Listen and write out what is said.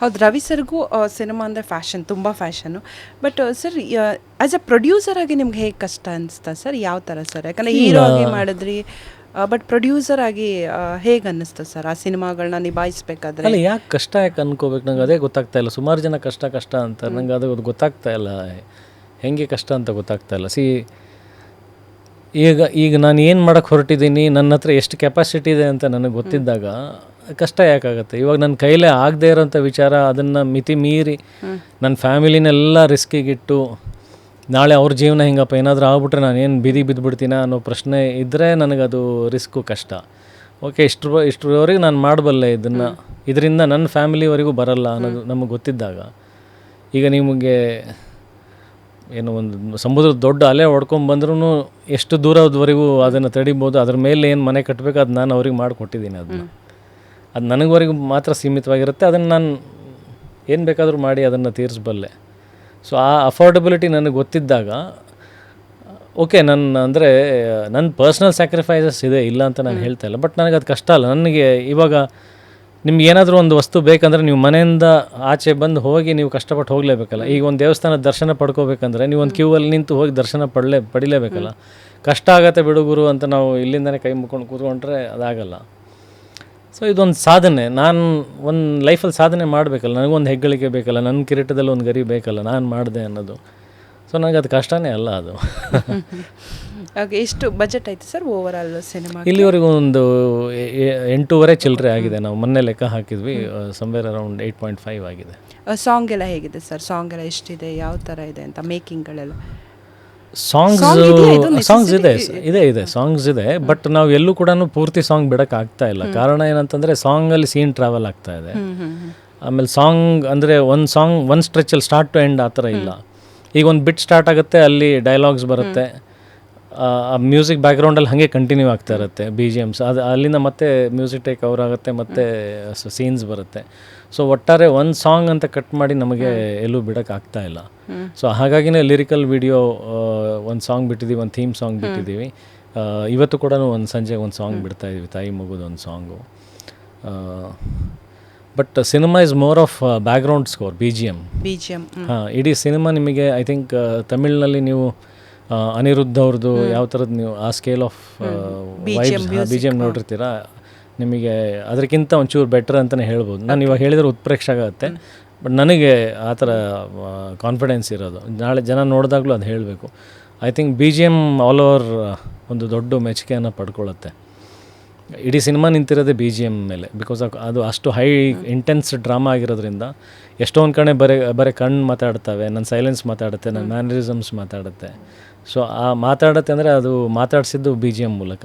ಹೌದು ರವಿ ಸರ್ಗೂ ಸಿನಿಮಾ ಅಂದರೆ ಫ್ಯಾಷನ್ ತುಂಬ fashion. But sir as a producer ಆಗಿ ನಿಮ್ಗೆ ಹೇಗೆ ಕಷ್ಟ ಅನಿಸ್ತಾ ಸರ್? ಯಾವ ಥರ ಸರ್? ಯಾಕಂದರೆ ಹೀರೋ ಆಗಿ ಮಾಡಿದ್ರಿ ಬಟ್ ಪ್ರೊಡ್ಯೂಸರ್ ಆಗಿ ಹೇಗೆ ಅನ್ನಿಸ್ತು ಸರ್ ಆ ಸಿನಿಮಾಗಳನ್ನ ನಿಭಾಯಿಸ್ಬೇಕಾದ್ರೆ? ಅಲ್ಲ ಯಾಕೆ ಕಷ್ಟ ಯಾಕೆ ಅನ್ಕೋಬೇಕು? ನಂಗೆ ಅದೇ ಗೊತ್ತಾಗ್ತಾ ಇಲ್ಲ. ಸುಮಾರು ಜನ ಕಷ್ಟ ಕಷ್ಟ ಅಂತ ನಂಗೆ ಅದು ಗೊತ್ತಾಗ್ತಾ ಇಲ್ಲ. ಹೆಂಗೆ ಕಷ್ಟ ಅಂತ ಗೊತ್ತಾಗ್ತಾ ಇಲ್ಲ. ಸಿ ಈಗ ಈಗ ನಾನು ಏನು ಮಾಡೋಕ್ಕೆ ಹೊರಟಿದ್ದೀನಿ? ನನ್ನ ಹತ್ರ ಎಷ್ಟು ಕೆಪಾಸಿಟಿ ಇದೆ ಅಂತ ನನಗೆ ಗೊತ್ತಿದ್ದಾಗ ಕಷ್ಟ ಯಾಕಾಗುತ್ತೆ? ಇವಾಗ ನನ್ನ ಕೈಲೇ ಆಗದೆ ಇರೋಂಥ ವಿಚಾರ ಅದನ್ನು ಮಿತಿ ಮೀರಿ ನನ್ನ ಫ್ಯಾಮಿಲಿನೆಲ್ಲ ರಿಸ್ಕಿಗಿಟ್ಟು ನಾಳೆ ಅವ್ರ ಜೀವನ ಹಿಂಗಪ್ಪ ಏನಾದರೂ ಆಗ್ಬಿಟ್ರೆ ನಾನು ಏನು ಬೀದಿ ಬಿದ್ದುಬಿಡ್ತೀನ ಅನ್ನೋ ಪ್ರಶ್ನೆ ಇದ್ದರೆ ನನಗದು ರಿಸ್ಕು ಕಷ್ಟ. ಓಕೆ ಇಷ್ಟ್ರ ಇಷ್ಟರವರೆಗೆ ನಾನು ಮಾಡಬಲ್ಲೆ ಇದನ್ನು. ಇದರಿಂದ ನನ್ನ ಫ್ಯಾಮಿಲಿವರೆಗೂ ಬರಲ್ಲ ಅನ್ನೋದು ನಮಗೆ ಗೊತ್ತಿದ್ದಾಗ. ಈಗ ನಿಮಗೆ ಏನು ಒಂದು ಸಮುದ್ರದ ದೊಡ್ಡ ಅಲೆ ಹೊಡ್ಕೊಂಬಂದ್ರೂ ಎಷ್ಟು ದೂರದವರೆಗೂ ಅದನ್ನು ತಡಿಬೋದು ಅದ್ರ ಮೇಲೆ ಏನು ಮನೆ ಕಟ್ಟಬೇಕು ಅದು ನಾನು ಅವ್ರಿಗೆ ಮಾಡಿಕೊಟ್ಟಿದ್ದೀನಿ ಅದನ್ನ. ಅದು ನನಗವರೆಗೂ ಮಾತ್ರ ಸೀಮಿತವಾಗಿರುತ್ತೆ. ಅದನ್ನು ನಾನು ಏನು ಬೇಕಾದರೂ ಮಾಡಿ ಅದನ್ನು ತೀರಿಸಬಲ್ಲೆ. ಸೊ ಆ ಅಫೋರ್ಡಬಿಲಿಟಿ ನನಗೆ ಗೊತ್ತಿದ್ದಾಗ ಓಕೆ ನನ್ನ ಅಂದರೆ ನನ್ನ ಪರ್ಸ್ನಲ್ ಸ್ಯಾಕ್ರಿಫೈಸಸ್ ಇದೆ ಇಲ್ಲ ಅಂತ ನಾನು ಹೇಳ್ತಾ ಇಲ್ಲ. ಬಟ್ ನನಗೆ ಅದು ಕಷ್ಟ ಅಲ್ಲ. ನನಗೆ ಇವಾಗ ನಿಮ್ಗೆ ಏನಾದರೂ ಒಂದು ವಸ್ತು ಬೇಕಂದರೆ ನೀವು ಮನೆಯಿಂದ ಆಚೆ ಬಂದು ಹೋಗಿ ನೀವು ಕಷ್ಟಪಟ್ಟು ಹೋಗಲೇಬೇಕಲ್ಲ. ಈಗ ಒಂದು ದೇವಸ್ಥಾನದ ದರ್ಶನ ಪಡ್ಕೋಬೇಕಂದ್ರೆ ನೀವು ಒಂದು ಕ್ಯೂ ಅಲ್ಲಿ ನಿಂತು ಹೋಗಿ ದರ್ಶನ ಪಡಲೇ ಪಡಿಲೇಬೇಕಲ್ಲ. ಕಷ್ಟ ಆಗತ್ತೆ ಬಿಡುಗುರು ಅಂತ ನಾವು ಇಲ್ಲಿಂದನೇ ಕೈ ಮುಕ್ಕೊಂಡು ಕೂತ್ಕೊಂಡ್ರೆ ಅದಾಗಲ್ಲ. ಸೊ ಇದೊಂದು ಸಾಧನೆ. ನಾನು ಒಂದು ಲೈಫಲ್ಲಿ ಸಾಧನೆ ಮಾಡಬೇಕಲ್ಲ ನನಗೊಂದು ಹೆಗ್ಗಳಿಕೆ ಬೇಕಲ್ಲ ನನ್ನ ಕಿರೀಟದಲ್ಲಿ ಒಂದು ಗರಿ ಬೇಕಲ್ಲ ನಾನು ಮಾಡಿದೆ ಅನ್ನೋದು. ಸೊ ನನಗೆ ಅದು ಕಷ್ಟನೇ ಅಲ್ಲ ಅದು. ಹಾಗೆ ಎಷ್ಟು ಬಜೆಟ್ ಆಯಿತು ಸರ್ ಓವರ್ ಆಲ್ ಸಿನಿಮಾ ಇಲ್ಲಿವರೆಗೂ ಒಂದು ಎಂಟೂವರೆ ಚಿಲ್ಲರೆ ಆಗಿದೆ. ನಾವು ಮೊನ್ನೆ ಲೆಕ್ಕ ಹಾಕಿದ್ವಿ somewhere around eight point five ಆಗಿದೆ. ಸಾಂಗ್ ಎಲ್ಲ ಹೇಗಿದೆ ಸರ್ ಸಾಂಗ್ ಎಲ್ಲ ಎಷ್ಟಿದೆ? ಯಾವ ಥರ ಇದೆ ಅಂತ? ಮೇಕಿಂಗ್ಗಳೆಲ್ಲ ಸಾಂಗ್ಸ್ ಸಾಂಗ್ಸ್ ಇದೆ ಇದೆ ಇದೆ ಸಾಂಗ್ಸ್ ಇದೆ ಬಟ್ ನಾವು ಎಲ್ಲೂ ಕೂಡ ಪೂರ್ತಿ ಸಾಂಗ್ ಬಿಡಕ್ಕೆ ಆಗ್ತಾ ಇಲ್ಲ ಕಾರಣ ಏನಂತಂದರೆ ಸಾಂಗಲ್ಲಿ ಸೀನ್ ಟ್ರಾವೆಲ್ ಆಗ್ತಾ ಇದೆ. ಆಮೇಲೆ ಸಾಂಗ್ ಅಂದರೆ ಒಂದು ಸಾಂಗ್ ಒಂದು ಸ್ಟ್ರೆಚಲ್ಲಿ ಸ್ಟಾರ್ಟ್ ಟು ಎಂಡ್ ಆ ಥರ ಇಲ್ಲ. ಈಗ ಒಂದು ಬಿಟ್ ಸ್ಟಾರ್ಟ್ ಆಗುತ್ತೆ ಅಲ್ಲಿ ಡೈಲಾಗ್ಸ್ ಬರುತ್ತೆ. ಮ್ಯೂಸಿಕ್ ಬ್ಯಾಕ್ಗ್ರೌಂಡಲ್ಲಿ ಹಾಗೆ ಕಂಟಿನ್ಯೂ ಆಗ್ತಾ ಇರುತ್ತೆ ಬಿ ಜಿ ಎಮ್ಸ್ ಅದು ಅಲ್ಲಿಂದ ಮತ್ತೆ ಮ್ಯೂಸಿಕ್ ಟೇಕ್ ಕವರ್ ಆಗುತ್ತೆ ಮತ್ತೆ ಸೀನ್ಸ್ ಬರುತ್ತೆ. ಸೊ ಒಟ್ಟಾರೆ ಒಂದು ಸಾಂಗ್ ಅಂತ ಕಟ್ ಮಾಡಿ ನಮಗೆ ಎಲ್ಲೂ ಬಿಡೋಕ್ಕಾಗ್ತಾ ಇಲ್ಲ. ಸೊ ಹಾಗಾಗಿನೇ ಲಿರಿಕಲ್ ವಿಡಿಯೋ ಒಂದು ಸಾಂಗ್ ಬಿಟ್ಟಿದ್ದೀವಿ ಒಂದು ಥೀಮ್ ಸಾಂಗ್ ಬಿಟ್ಟಿದ್ದೀವಿ ಇವತ್ತು ಕೂಡ ಒಂದು ಸಂಜೆ ಒಂದು ಸಾಂಗ್ ಬಿಡ್ತಾ ಇದೀವಿ ತಾಯಿ ಮಗುದು ಒಂದು song but cinema is more of background score B G M B G M ಹಾಂ ಇಡೀ ಸಿನಿಮಾ ನಿಮಗೆ ಐ ಥಿಂಕ್ ತಮಿಳಿನಲ್ಲಿ ನೀವು ಅನಿರುದ್ಧ ಅವ್ರದ್ದು ಯಾವ ಥರದ್ದು ನೀವು ಆ scale of B G M ನೋಡಿರ್ತೀರಾ? ನಿಮಗೆ ಅದಕ್ಕಿಂತ ಒಂಚೂರು ಬೆಟರ್ ಅಂತಲೇ ಹೇಳ್ಬೋದು. ನಾನು ಇವಾಗ ಹೇಳಿದ್ರೆ ಉತ್ಪ್ರೇಕ್ಷೆ ಆಗುತ್ತೆ. ಬಟ್ ನನಗೆ ಆ ಥರ ಕಾನ್ಫಿಡೆನ್ಸ್ ಇರೋದು. ನಾಳೆ ಜನ ನೋಡಿದಾಗಲೂ ಅದು ಹೇಳಬೇಕು. I think B G M all over ಒಂದು ದೊಡ್ಡ ಮೆಚ್ಚುಗೆಯನ್ನು ಪಡ್ಕೊಳ್ಳುತ್ತೆ ಇಡೀ ಸಿನಿಮಾ ನಿಂತಿರೋದೇ ಬಿ ಜಿ ಎಂ ಮೇಲೆ. ಬಿಕಾಸ್ ಅದು ಅಷ್ಟು ಹೈ ಇಂಟೆನ್ಸ್ ಡ್ರಾಮಾ ಆಗಿರೋದ್ರಿಂದ ಎಷ್ಟೊಂದು ಕಡೆ ಬರೀ ಬರೀ ಕಣ್ಣು ಮಾತಾಡ್ತವೆ ನನ್ನ ಸೈಲೆನ್ಸ್ ಮಾತಾಡುತ್ತೆ ನನ್ನ ಮ್ಯಾನರಿಸಮ್ಸ್ ಮಾತಾಡುತ್ತೆ. ಸೊ ಆ ಮಾತಾಡುತ್ತೆ ಅಂದರೆ ಅದು ಮಾತಾಡಿಸಿದ್ದು ಬಿ ಜಿ ಎಂ ಮೂಲಕ.